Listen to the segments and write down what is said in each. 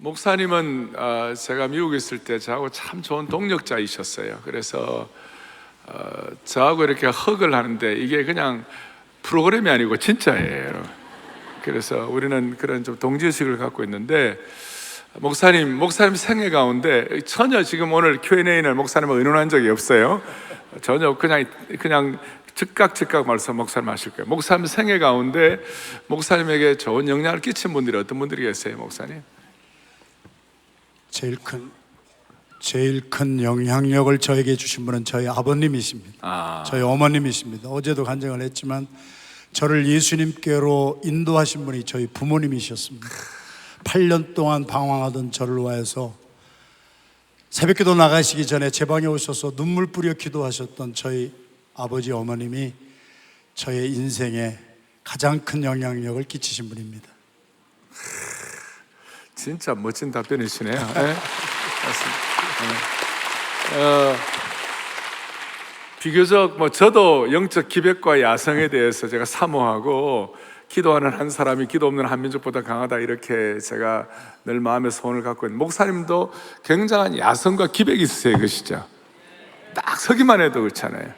목사님은 어, 제가 미국에 있을 때 저하고 참 좋은 동력자이셨어요. 그래서 어, 저하고 이렇게 헉을 하는데 이게 그냥 프로그램이 아니고 진짜예요. 그래서 우리는 그런 좀 동지의식을 갖고 있는데 목사님, 목사님 생애 가운데 전혀 지금 오늘 Q&A는 목사님과 의논한 적이 없어요. 전혀 그냥 그냥 즉각 즉각 말씀 목사님 하실 거예요. 목사님 생애 가운데 목사님에게 좋은 영향을 끼친 분들이 어떤 분들이 계세요, 목사님? 제일 큰 제일 큰 영향력을 저에게 주신 분은 저희 아버님이십니다. 아, 저희 어머님이십니다. 어제도 간증을 했지만 저를 예수님께로 인도하신 분이 저희 부모님이셨습니다. 8년 동안 방황하던 저를 위해서 새벽기도 나가시기 전에 제 방에 오셔서 눈물 뿌려 기도하셨던 저희 아버지 어머님이 저의 인생에 가장 큰 영향력을 끼치신 분입니다. 진짜 멋진 답변이시네요. 네? 네. 어, 비교적 뭐 저도 영적 기백과 야성에 대해서 제가 사모하고 기도하는 한 사람이 기도 없는 한 민족보다 강하다 이렇게 제가 늘 마음에 소원을 갖고 있는 목사님도 굉장한 야성과 기백이 있으세요 그것이죠 딱 서기만 해도 그렇잖아요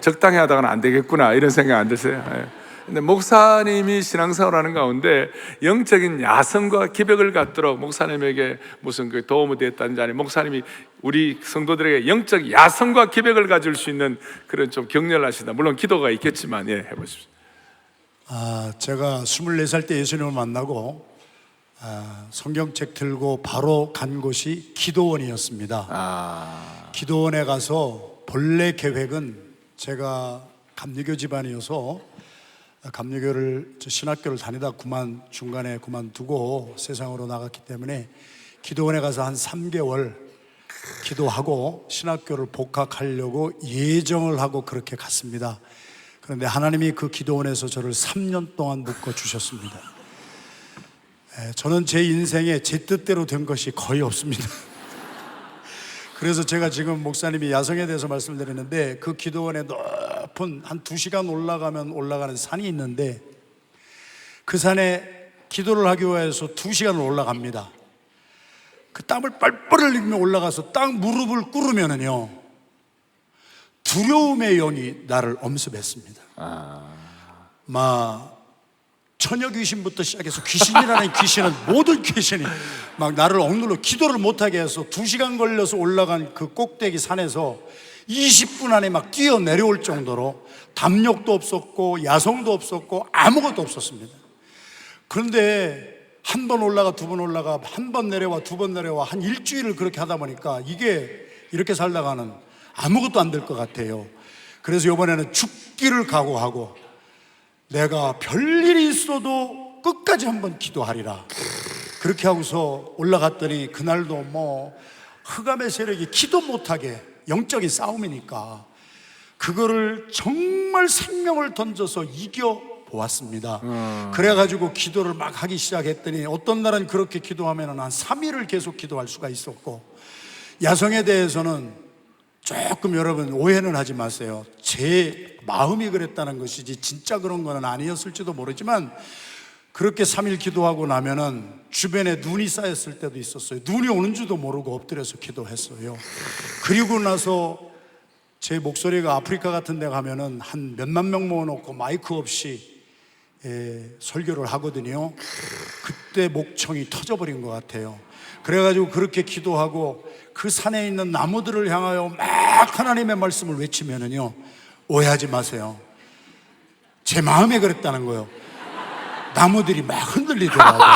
적당히 하다가는 안 되겠구나 이런 생각 안 드세요? 예. 근데 목사님이 신앙생활하는 가운데 영적인 야성과 기백을 갖도록 목사님에게 무슨 그 도움이 됐다는지 아니 목사님이 우리 성도들에게 영적 야성과 기백을 가질 수 있는 그런 좀 격려를 하신다. 물론 기도가 있겠지만 예, 해보십시오. 아, 제가 24살 때 예수님을 만나고 아, 성경책 들고 바로 간 곳이 기도원이었습니다. 아, 기도원에 가서 본래 계획은 제가 감리교 집안이어서 감리교를 저 신학교를 다니다 그만 중간에 그만두고 세상으로 나갔기 때문에 기도원에 가서 한 3개월 기도하고 신학교를 복학하려고 예정을 하고 그렇게 갔습니다. 그런데 하나님이 그 기도원에서 저를 3년 동안 묶어 주셨습니다. 에, 저는 제 인생에 제 뜻대로 된 것이 거의 없습니다. 그래서 제가 지금 목사님이 야성에 대해서 말씀드리는데 그 기도원에 높은 한 두 시간 올라가면 올라가는 산이 있는데 그 산에 기도를 하기 위해서 두 시간을 올라갑니다. 그 땀을 뻘뻘 흘리며 올라가서 딱 무릎을 꿇으면은요 두려움의 영이 나를 엄습했습니다. 막 처녀 귀신부터 시작해서 귀신이라는 귀신은 모든 귀신이 막 나를 억눌러 기도를 못하게 해서 두 시간 걸려서 올라간 그 꼭대기 산에서 20분 안에 막 뛰어 내려올 정도로 담력도 없었고 야성도 없었고 아무것도 없었습니다. 그런데 한 번 올라가 두 번 올라가 한 번 내려와 두 번 내려와 한 일주일을 그렇게 하다 보니까 이게 이렇게 살다가는 아무것도 안 될 것 같아요. 그래서 이번에는 죽기를 각오하고 내가 별일이 있어도 끝까지 한번 기도하리라. 그렇게 하고서 올라갔더니 그날도 뭐 흑암의 세력이 기도 못하게 영적인 싸움이니까 그거를 정말 생명을 던져서 이겨 보았습니다. 그래가지고 기도를 막 하기 시작했더니 어떤 날은 그렇게 기도하면 한 3일을 계속 기도할 수가 있었고 야성에 대해서는 조금 여러분 오해는 하지 마세요. 제 마음이 그랬다는 것이지 진짜 그런 거는 아니었을지도 모르지만 그렇게 3일 기도하고 나면은 주변에 눈이 쌓였을 때도 있었어요. 눈이 오는 줄도 모르고 엎드려서 기도했어요. 그리고 나서 제 목소리가 아프리카 같은 데 가면은 한 몇만 명 모아놓고 마이크 없이 예, 설교를 하거든요. 그때 목청이 터져버린 것 같아요. 그래가지고 그렇게 기도하고 그 산에 있는 나무들을 향하여 막 하나님의 말씀을 외치면은요, 오해하지 마세요. 제 마음에 그랬다는 거예요. 나무들이 막 흔들리더라고요.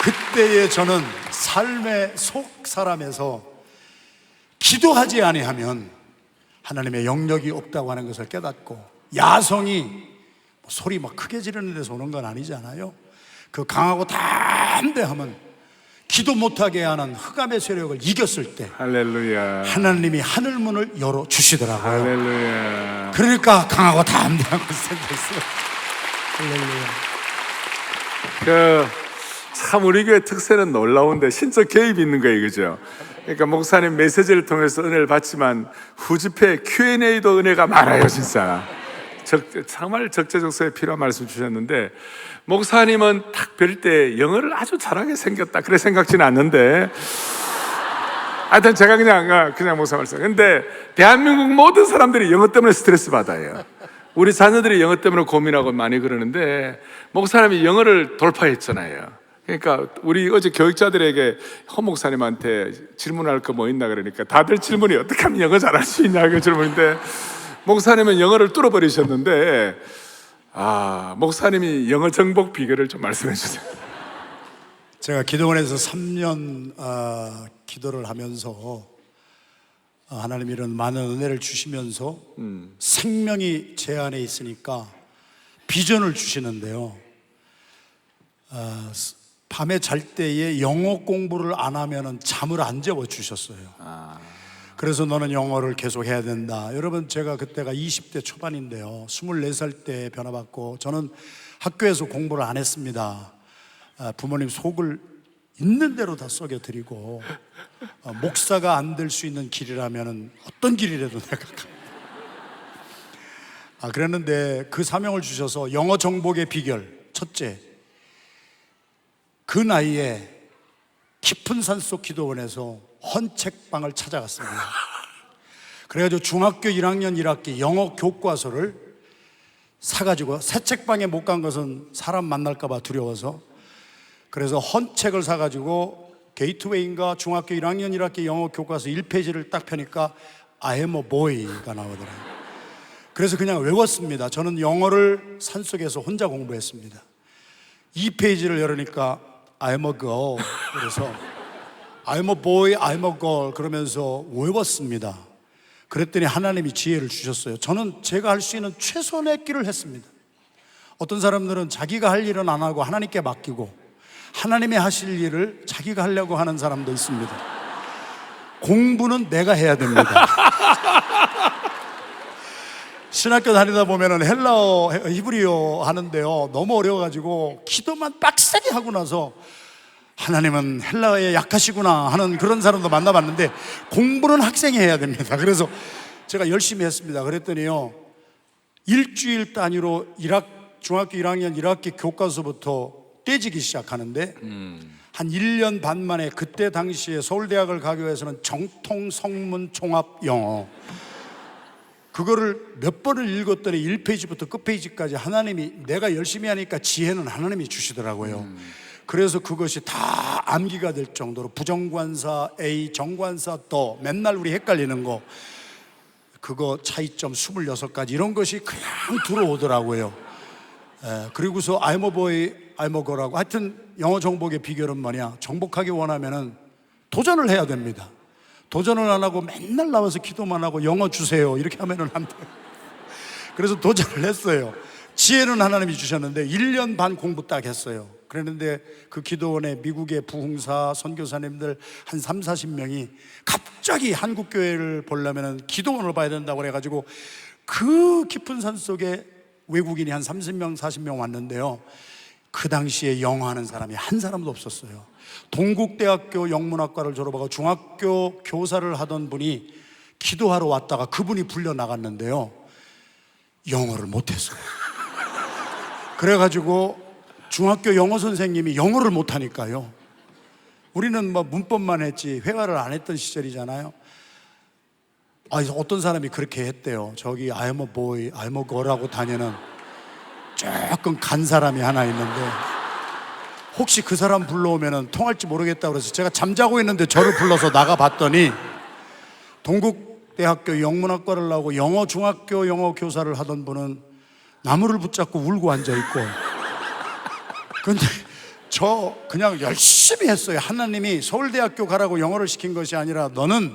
그때에 저는 삶의 속 사람에서 기도하지 아니하면 하나님의 영역이 없다고 하는 것을 깨닫고 야성이 뭐 소리 막 크게 지르는 데서 오는 건 아니잖아요. 그 강하고 담대함은 기도 못하게 하는 흑암의 세력을 이겼을 때 할렐루야. 하나님이 하늘 문을 열어 주시더라고요. 할렐루야. 그러니까 강하고 담대한 것이 생겼어요. 할렐루야. 그, 참 우리 교회 특세는 놀라운데 신적 개입이 있는 거예요, 그죠? 그러니까 목사님 메시지를 통해서 은혜를 받지만 후집회 Q&A도 은혜가 많아요, 진짜. 적, 정말 적재적소에 필요한 말씀 주셨는데 목사님은 딱 뵐 때 영어를 아주 잘하게 생겼다. 그래 생각지는 않는데. 하여튼 제가 그냥 아, 그냥 목사 말씀. 근데 대한민국 모든 사람들이 영어 때문에 스트레스 받아요. 우리 자녀들이 영어 때문에 고민하고 많이 그러는데 목사님이 영어를 돌파했잖아요. 그러니까 우리 어제 교육자들에게 허 목사님한테 질문할 거 뭐 있나 그러니까 다들 질문이 어떻게 하면 영어 잘할 수 있냐 그 질문인데 목사님은 영어를 뚫어버리셨는데 아 목사님이 영어 정복 비결을 좀 말씀해 주세요. 제가 기도원에서 3년 아, 기도를 하면서 아, 하나님 이런 많은 은혜를 주시면서 생명이 제 안에 있으니까 비전을 주시는데요. 아, 스- 밤에 잘 때에 영어 공부를 안 하면은 잠을 안 재워 주셨어요. 그래서 너는 영어를 계속 해야 된다. 여러분 제가 그때가 20대 초반인데요. 24살 때 변화받고 저는 학교에서 공부를 안 했습니다. 아, 부모님 속을 있는 대로 다 썩여드리고 어, 목사가 안 될 수 있는 길이라면 어떤 길이라도 내가 가. 아, 그랬는데 그 사명을 주셔서 영어 정복의 비결 첫째 그 나이에 깊은 산속 기도원에서 헌책방을 찾아갔습니다. 그래가지고 중학교 1학년 1학기 영어 교과서를 사가지고 새 책방에 못 간 것은 사람 만날까봐 두려워서 그래서 헌책을 사가지고 게이트웨이인가 중학교 1학년 1학기 영어 교과서 1페이지를 딱 펴니까 I am a boy가 나오더라고요. 그래서 그냥 외웠습니다. 저는 영어를 산속에서 혼자 공부했습니다. 2페이지를 열으니까 I'm a girl. 그래서 I'm a boy, I'm a girl 그러면서 외웠습니다. 그랬더니 하나님이 지혜를 주셨어요. 저는 제가 할 수 있는 최선의 길을 했습니다. 어떤 사람들은 자기가 할 일은 안 하고 하나님께 맡기고 하나님이 하실 일을 자기가 하려고 하는 사람도 있습니다. 공부는 내가 해야 됩니다. 신학교 다니다 보면은 헬라어, 히브리어 하는데요. 너무 어려워가지고 기도만 빡세게 하고 나서 하나님은 헬라어에 약하시구나 하는 그런 사람도 만나봤는데 공부는 학생이 해야 됩니다. 그래서 제가 열심히 했습니다. 그랬더니요. 일주일 단위로 1학, 중학교 1학년 1학기 교과서부터 떼지기 시작하는데 한 1년 반 만에 그때 당시에 서울대학을 가기 위해서는 정통 성문 종합 영어 그거를 몇 번을 읽었더니 1페이지부터 끝페이지까지 하나님이 내가 열심히 하니까 지혜는 하나님이 주시더라고요. 그래서 그것이 다 암기가 될 정도로 부정관사 A, 정관사 더 맨날 우리 헷갈리는 거 그거 차이점 26가지 이런 것이 그냥 들어오더라고요. 에, 그리고서 a girl하고 하여튼 영어 정복의 비결은 뭐냐? 정복하기 원하면은 도전을 해야 됩니다. 도전을 안 하고 맨날 나와서 기도만 하고 영어 주세요. 이렇게 하면은 안 돼요. 그래서 도전을 했어요. 지혜는 하나님이 주셨는데 1년 반 공부 딱 했어요. 그랬는데 그 기도원에 미국의 부흥사 선교사님들 한 3, 40명이 갑자기 한국 교회를 보려면은 기도원을 봐야 된다고 그래 가지고 그 깊은 산 속에 외국인이 한 30명, 40명 왔는데요. 그 당시에 영어하는 사람이 한 사람도 없었어요. 동국대학교 영문학과를 졸업하고 중학교 교사를 하던 분이 기도하러 왔다가 그분이 불려 나갔는데요. 영어를 못했어요. 그래가지고 중학교 영어 선생님이 영어를 못하니까요. 우리는 뭐 문법만 했지 회화를 안 했던 시절이잖아요. 아, 어떤 사람이 그렇게 했대요. 저기 I'm a boy, I'm a girl하고 다니는 조금 간 사람이 하나 있는데 혹시 그 사람 불러오면 통할지 모르겠다 그래서 제가 잠자고 있는데 저를 불러서 나가 봤더니 동국대학교 영문학과를 나오고 영어 중학교 영어 교사를 하던 분은 나무를 붙잡고 울고 앉아 있고 근데 저 그냥 열심히 했어요. 하나님이 서울대학교 가라고 영어를 시킨 것이 아니라 너는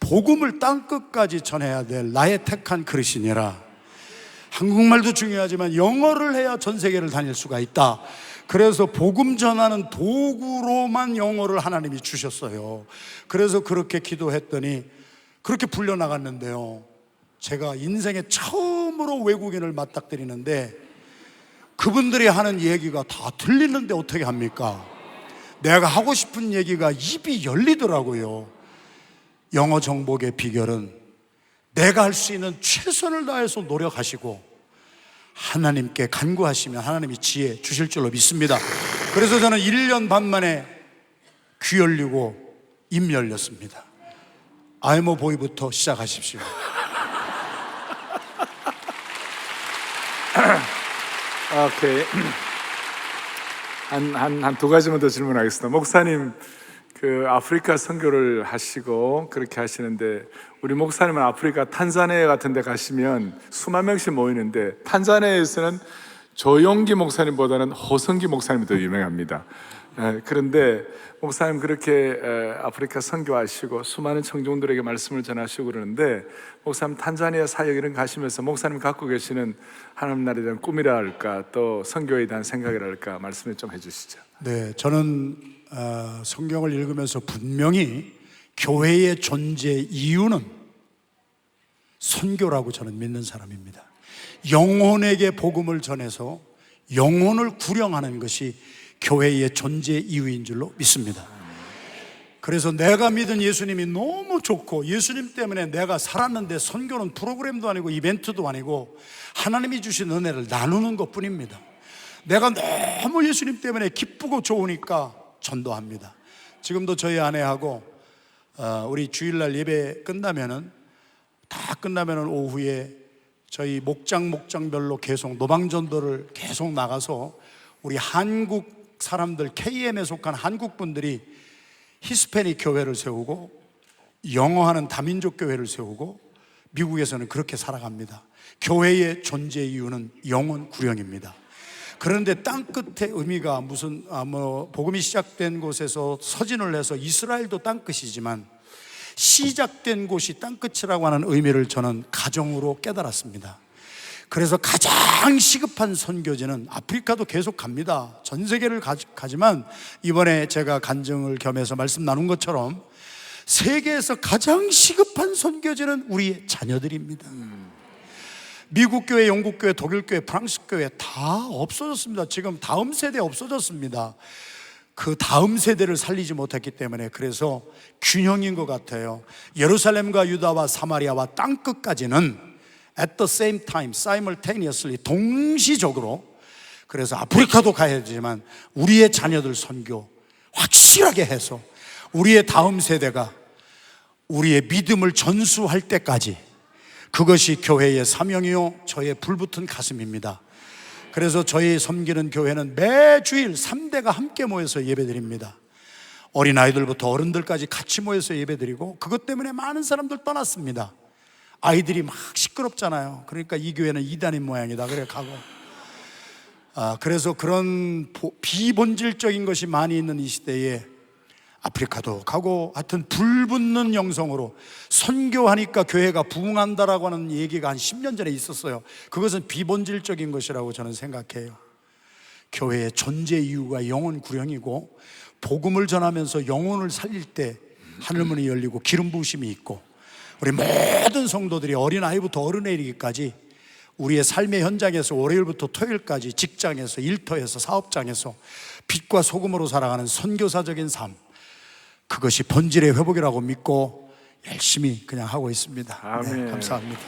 복음을 땅 끝까지 전해야 될 나의 택한 그릇이니라. 한국말도 중요하지만 영어를 해야 전 세계를 다닐 수가 있다. 그래서 복음 전하는 도구로만 영어를 하나님이 주셨어요. 그래서 그렇게 기도했더니 그렇게 불려 나갔는데요. 제가 인생에 처음으로 외국인을 맞닥뜨리는데 그분들이 하는 얘기가 다 들리는데 어떻게 합니까? 내가 하고 싶은 얘기가 입이 열리더라고요. 영어 정복의 비결은 내가 할 수 있는 최선을 다해서 노력하시고 하나님께 간구하시면 하나님이 지혜 주실 줄로 믿습니다. 그래서 저는 1년 반 만에 귀 열리고 입 열렸습니다. 아이모 보이부터 시작하십시오. 오케이. 한, 한, 한 두 가지만 더 질문하겠습니다. 목사님, 그 아프리카 선교를 하시고 그렇게 하시는데 우리 목사님은 아프리카 탄자니아 같은 데 가시면 수만 명씩 모이는데 탄자니아에서는 조용기 목사님보다는 호성기 목사님이 더 유명합니다. 에, 그런데 목사님 그렇게 에, 아프리카 선교하시고 수많은 청중들에게 말씀을 전하시고 그러는데 목사님 탄자니아 사역 이런 거 가시면서 목사님 갖고 계시는 하나님 나라에 대한 꿈이라 할까 또 선교에 대한 생각이라 할까 말씀을 좀 해주시죠. 네, 저는 어, 성경을 읽으면서 분명히 교회의 존재 이유는 선교라고 저는 믿는 사람입니다. 영혼에게 복음을 전해서 영혼을 구령하는 것이 교회의 존재 이유인 줄로 믿습니다. 그래서 내가 믿은 예수님이 너무 좋고 예수님 때문에 내가 살았는데 선교는 프로그램도 아니고 이벤트도 아니고 하나님이 주신 은혜를 나누는 것 뿐입니다. 내가 너무 예수님 때문에 기쁘고 좋으니까 전도합니다. 지금도 저희 아내하고 어, 우리 주일날 예배 끝나면은 다 끝나면은 오후에 저희 목장 목장별로 계속 노방 전도를 계속 나가서 우리 한국 사람들 KM에 속한 한국 분들이 히스패닉 교회를 세우고 영어하는 다민족 교회를 세우고 미국에서는 그렇게 살아갑니다. 교회의 존재 이유는 영혼 구령입니다. 그런데 땅 끝의 의미가 무슨 아, 뭐 복음이 시작된 곳에서 서진을 해서 이스라엘도 땅 끝이지만 시작된 곳이 땅 끝이라고 하는 의미를 저는 가정으로 깨달았습니다. 그래서 가장 시급한 선교지는 아프리카도 계속 갑니다. 전 세계를 가, 가지만 이번에 제가 간증을 겸해서 말씀 나눈 것처럼 세계에서 가장 시급한 선교지는 우리의 자녀들입니다. 미국 교회, 영국 교회, 독일 교회, 프랑스 교회 다 없어졌습니다. 지금 다음 세대 없어졌습니다. 그 다음 세대를 살리지 못했기 때문에 그래서 균형인 것 같아요. 예루살렘과 유다와 사마리아와 땅 끝까지는 at the same time, simultaneously 동시적으로 그래서 아프리카도 가야 되지만 우리의 자녀들 선교 확실하게 해서 우리의 다음 세대가 우리의 믿음을 전수할 때까지 그것이 교회의 사명이요 저의 불붙은 가슴입니다. 그래서 저희 섬기는 교회는 매 주일 3대가 함께 모여서 예배드립니다. 어린아이들부터 어른들까지 같이 모여서 예배드리고 그것 때문에 많은 사람들 떠났습니다. 아이들이 막 시끄럽잖아요. 그러니까 이 교회는 이단인 모양이다. 그래 가고. 아, 그래서 그런 보- 비본질적인 것이 많이 있는 이 시대에 아프리카도 가고 하여튼 불붙는 영성으로 선교하니까 교회가 부흥한다라고 하는 얘기가 한 10년 전에 있었어요. 그것은 비본질적인 것이라고 저는 생각해요. 교회의 존재 이유가 영혼 구령이고 복음을 전하면서 영혼을 살릴 때 하늘문이 열리고 기름 부으심이 있고 우리 모든 성도들이 어린아이부터 어른에 이르기까지 우리의 삶의 현장에서 월요일부터 토요일까지 직장에서 일터에서 사업장에서 빛과 소금으로 살아가는 선교사적인 삶 그것이 본질의 회복이라고 믿고 열심히 그냥 하고 있습니다. 네, 아멘. 감사합니다.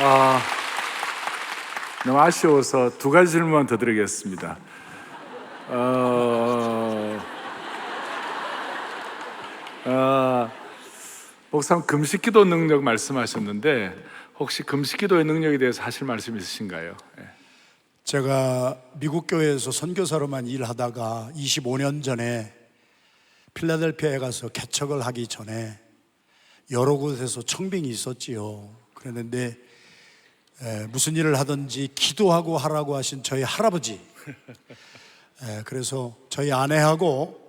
아, 너무 아쉬워서 두 가지 질문만 더 드리겠습니다. 어, 아, 목사님 금식기도 능력 말씀하셨는데 혹시 금식기도의 능력에 대해서 하실 말씀 있으신가요? 예. 제가 미국 교회에서 선교사로만 일하다가 25년 전에 필라델피아에 가서 개척을 하기 전에 여러 곳에서 청빙이 있었지요. 그랬는데 에, 무슨 일을 하든지 기도하고 하라고 하신 저희 할아버지. 에, 그래서 저희 아내하고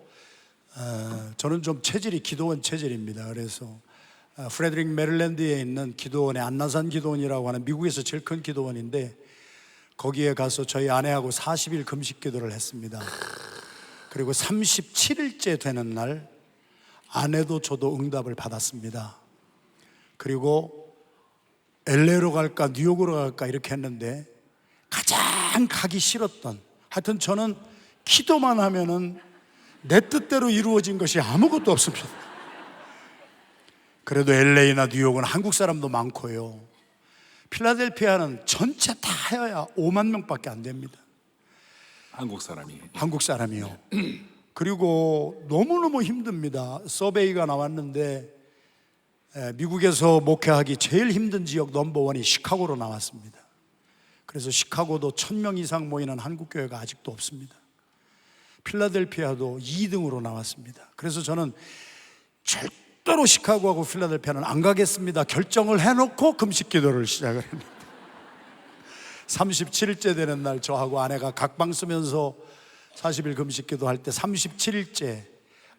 어, 저는 좀 체질이 기도원 체질입니다. 그래서 어, 프레드릭 메릴랜드에 있는 기도원의 안나산 기도원이라고 하는 미국에서 제일 큰 기도원인데 거기에 가서 저희 아내하고 40일 금식 기도를 했습니다. 그리고 37일째 되는 날 아내도 저도 응답을 받았습니다. 그리고 LA로 갈까 뉴욕으로 갈까 이렇게 했는데 가장 가기 싫었던 하여튼 저는 기도만 하면은 내 뜻대로 이루어진 것이 아무것도 없습니다. 그래도 LA나 뉴욕은 한국 사람도 많고요. 필라델피아는 전체 다 해야 5만 명밖에 안 됩니다. 한국 사람이. 한국 사람이요. 그리고 너무너무 힘듭니다. 서베이가 나왔는데 에, 미국에서 목회하기 제일 힘든 지역 넘버원이 시카고로 나왔습니다. 그래서 시카고도 천 명 이상 모이는 한국 교회가 아직도 없습니다. 필라델피아도 2등으로 나왔습니다. 그래서 저는 절대로 시카고하고 필라델피아는 안 가겠습니다. 결정을 해놓고 금식 기도를 시작을 했는데 37일째 되는 날 저하고 아내가 각방 쓰면서 40일 금식 기도할 때 37일째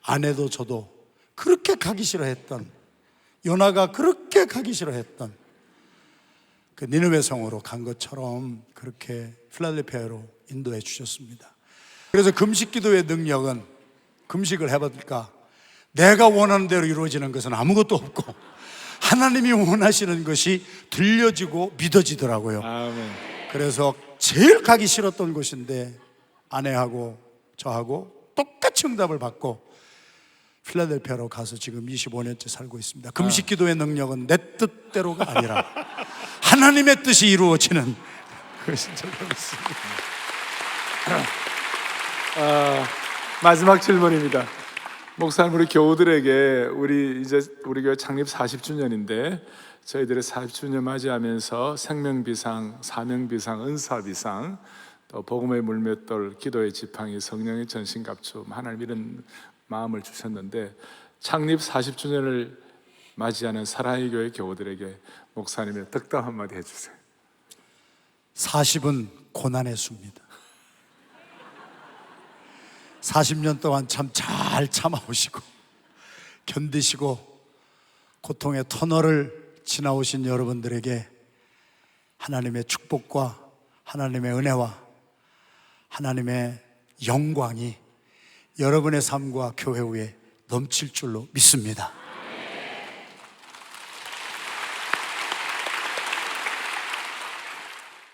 아내도 저도 그렇게 가기 싫어했던 연하가 그렇게 가기 싫어했던 그 니느웨 성으로 간 것처럼 그렇게 필라델피아로 인도해 주셨습니다. 그래서 금식 기도의 능력은 금식을 해보니까 내가 원하는 대로 이루어지는 것은 아무것도 없고 하나님이 원하시는 것이 들려지고 믿어지더라고요. 아멘. 그래서 제일 가기 싫었던 곳인데 아내하고 저하고 똑같이 응답을 받고 필라델피아로 가서 지금 25년째 살고 있습니다. 금식 기도의 능력은 내 뜻대로가 아니라 하나님의 뜻이 이루어지는 그것인 줄 알고 있습니다. 아, 마지막 질문입니다. 목사님 우리 교우들에게 우리 이제 우리 교회 창립 40주년인데 저희들의 40주년 맞이하면서 생명비상, 사명비상, 은사비상 또 복음의 물맷돌, 기도의 지팡이, 성령의 전신갑주 하나님 이런 마음을 주셨는데 창립 40주년을 맞이하는 사랑의 교회 교우들에게 목사님의 덕담 한마디 해주세요. 40은 고난의 수입니다. 40년 동안 참 잘 참아오시고 견디시고 고통의 터널을 지나오신 여러분들에게 하나님의 축복과 하나님의 은혜와 하나님의 영광이 여러분의 삶과 교회 위에 넘칠 줄로 믿습니다.